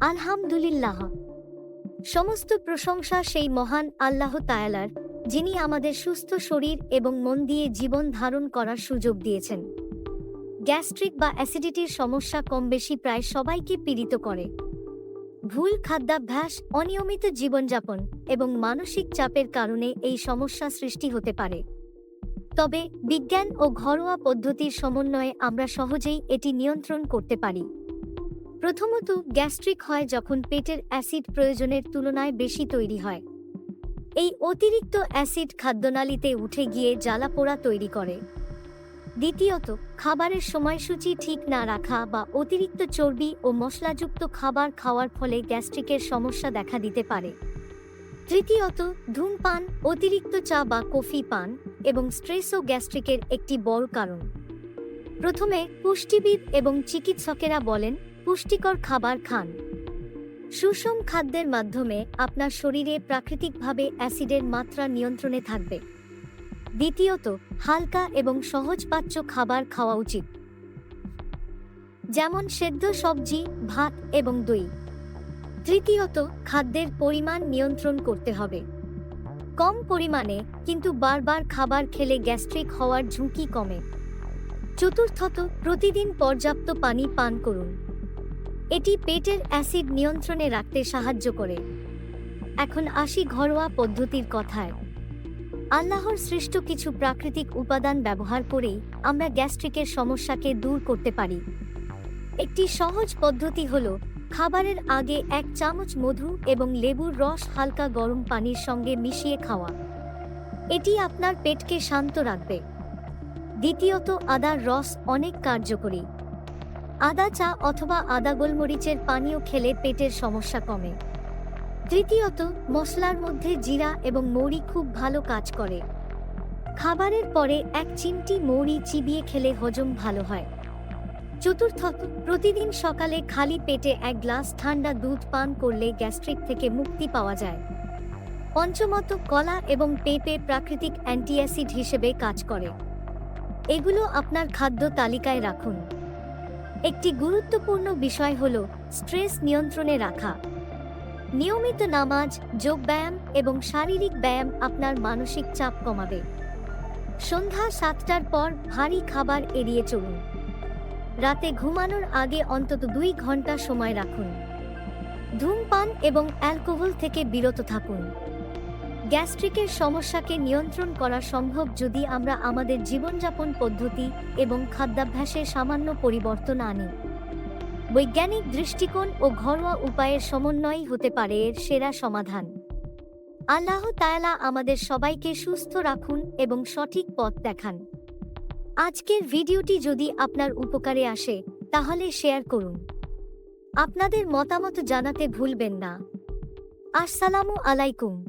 আলহামদুলিল্লাহ। সমস্ত প্রশংসা সেই মহান আল্লাহ তায়ালার যিনি আমাদের সুস্থ শরীর এবং মন দিয়ে জীবন ধারণ করার সুযোগ দিয়েছেন। গ্যাস্ট্রিক বা অ্যাসিডিটির সমস্যা কম বেশি প্রায় সবাইকে পীড়িত করে। ভুল খাদ্যাভ্যাস, অনিয়মিত জীবনযাপন এবং মানসিক চাপের কারণে এই সমস্যা সৃষ্টি হতে পারে। তবে বিজ্ঞান ও ঘরোয়া পদ্ধতির সমন্বয়ে আমরা সহজেই এটি নিয়ন্ত্রণ করতে পারি। প্রথমত, গ্যাস্ট্রিক হয় যখন পেটের অ্যাসিড প্রয়োজনের তুলনায় বেশি তৈরি হয়। এই অতিরিক্ত অ্যাসিড খাদ্যনালীতে উঠে গিয়ে জ্বালাপোড়া তৈরি করে। দ্বিতীয়ত, খাবারের সময়সূচি ঠিক না রাখা বা অতিরিক্ত চর্বি ও মশলাযুক্ত খাবার খাওয়ার ফলে গ্যাস্ট্রিকের সমস্যা দেখা দিতে পারে। তৃতীয়ত, ধূমপান, অতিরিক্ত চা বা কফি পান এবং স্ট্রেসও গ্যাস্ট্রিকের একটি বড় কারণ। প্রথমে পুষ্টিবিদ এবং চিকিৎসকেরা বলেন পুষ্টিকর খাবার খান। সুষম খাদ্যের মাধ্যমে আপনার শরীরে প্রাকৃতিকভাবে অ্যাসিডের মাত্রা নিয়ন্ত্রণে থাকবে। দ্বিতীয়ত, হালকা এবং সহজপাচ্য খাবার খাওয়া উচিত। যেমন সেদ্ধ সবজি, ভাত এবং দই। তৃতীয়ত, খাদ্যের পরিমাণ নিয়ন্ত্রণ করতে হবে। কম পরিমাণে, কিন্তু বারবার খাবার খেলে গ্যাস্ট্রিক হওয়ার ঝুঁকি কমে। চতুর্থত, প্রতিদিন পর্যাপ্ত পানি পান করুন। এটি পেটের অ্যাসিড নিয়ন্ত্রণে রাখতে সাহায্য করে। এখন আসি ঘরোয়া পদ্ধতির কথায়। আল্লাহর সৃষ্ট কিছু প্রাকৃতিক উপাদান ব্যবহার করেই আমরা গ্যাস্ট্রিকের সমস্যাকে দূর করতে পারি। একটি সহজ পদ্ধতি হল খাবারের আগে এক চামচ মধু এবং লেবুর রস হালকা গরম পানির সঙ্গে মিশিয়ে খাওয়া। এটি আপনার পেটকে শান্ত রাখবে। দ্বিতীয়ত, আদার রস অনেক কার্যকরী। আদা চা অথবা আদা গোলমরিচের পানীয় খেলে পেটের সমস্যা কমে। তৃতীয়ত, মশলার মধ্যে জিরা এবং মৌরি খুব ভালো কাজ করে। খাবারের পরে এক চিমটি মৌরি চিবিয়ে খেলে হজম ভালো হয়। চতুর্থত, প্রতিদিন সকালে খালি পেটে এক গ্লাস ঠান্ডা দুধ পান করলে গ্যাস্ট্রিক থেকে মুক্তি পাওয়া যায়। পঞ্চমত, কলা এবং পেঁপে প্রাকৃতিক অ্যান্টিঅ্যাসিড হিসেবে কাজ করে। এগুলো আপনার খাদ্য তালিকায় রাখুন। একটি গুরুত্বপূর্ণ বিষয় হল স্ট্রেস নিয়ন্ত্রণে রাখা। নিয়মিত নামাজ যোগব্যায়াম এবং শারীরিক ব্যায়াম আপনার মানসিক চাপ কমাবে। সন্ধ্যা সাতটার পর ভারী খাবার এড়িয়ে চলুন। রাতে ঘুমানোর আগে অন্তত দুই ঘণ্টা সময় রাখুন। ধূমপান এবং অ্যালকোহল থেকে বিরত থাকুন। গ্যাস্ট্রিকের সমস্যাকে নিয়ন্ত্রণ করা সম্ভব যদি আমরা আমাদের জীবনযাপন পদ্ধতি এবং খাদ্যাভ্যাসে সামান্য পরিবর্তন আনি। বৈজ্ঞানিক দৃষ্টিকোণ ও ঘরোয়া উপায়ের সমন্বয়ই হতে পারে এর সেরা সমাধান। আল্লাহ তায়ালা আমাদের সবাইকে সুস্থ রাখুন এবং সঠিক পথ দেখান। আজকের ভিডিওটি যদি আপনার উপকারে আসে, তাহলে শেয়ার করুন। আপনাদের মতামত জানাতে ভুলবেন না। আসসালামু আলাইকুম।